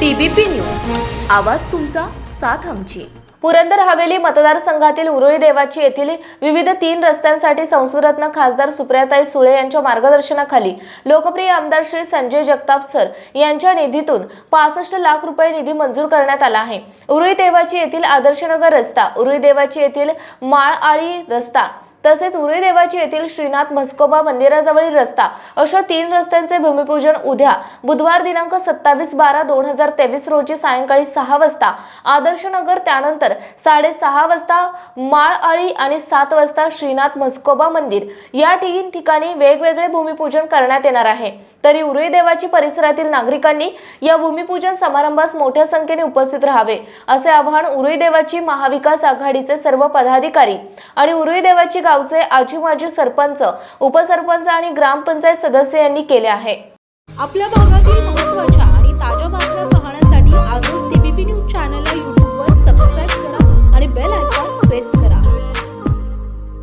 TBP news. आवाज तुमचा साथ आमची. पुरंदर हवेली मतदारसंघातील उरुळी देवाची येथील विविध तीन रस्त्यांसाठी संसदरत्न खासदार सुप्रियाताई सुळे यांच्या मार्गदर्शनाखाली लोकप्रिय आमदार श्री संजय जगताप सर यांच्या निधीतून पासष्ट लाख रुपये निधी मंजूर करण्यात आला आहे. उरुळी देवाची येथील आदर्शनगर रस्ता उरुळी देवाची येथील माळआळी रस्ता तसेच उरी देवाची येथील श्रीनाथ म्हस्कोबा मंदिराजवळील रस्ता अशा तीन रस्त्यांचे भूमिपूजन उद्या बुधवार दिनांक सत्तावीस बारा दोन हजार तेवीस रोजी सायंकाळी सहा वाजता आदर्शनगर त्यानंतर साडेसहा वाजता माळआळी आणि सात वाजता श्रीनाथ म्हस्कोबा मंदिर. या तीन ठिकाणी वेगवेगळे भूमिपूजन करण्यात येणार आहे. तरी उरुळी देवाची परिसरातील नागरिकांनी या भूमिपूजन समारंभास मोठ्या संख्येने उपस्थित राहावे असे आवाहन उरुळी देवाची महाविकास आघाडीचे सर्व पदाधिकारी आणि उरुळी देवाची गावचे आजी माजी सरपंच उपसरपंच आणि ग्रामपंचायत सदस्य यांनी केले आहे. आपल्या भागातील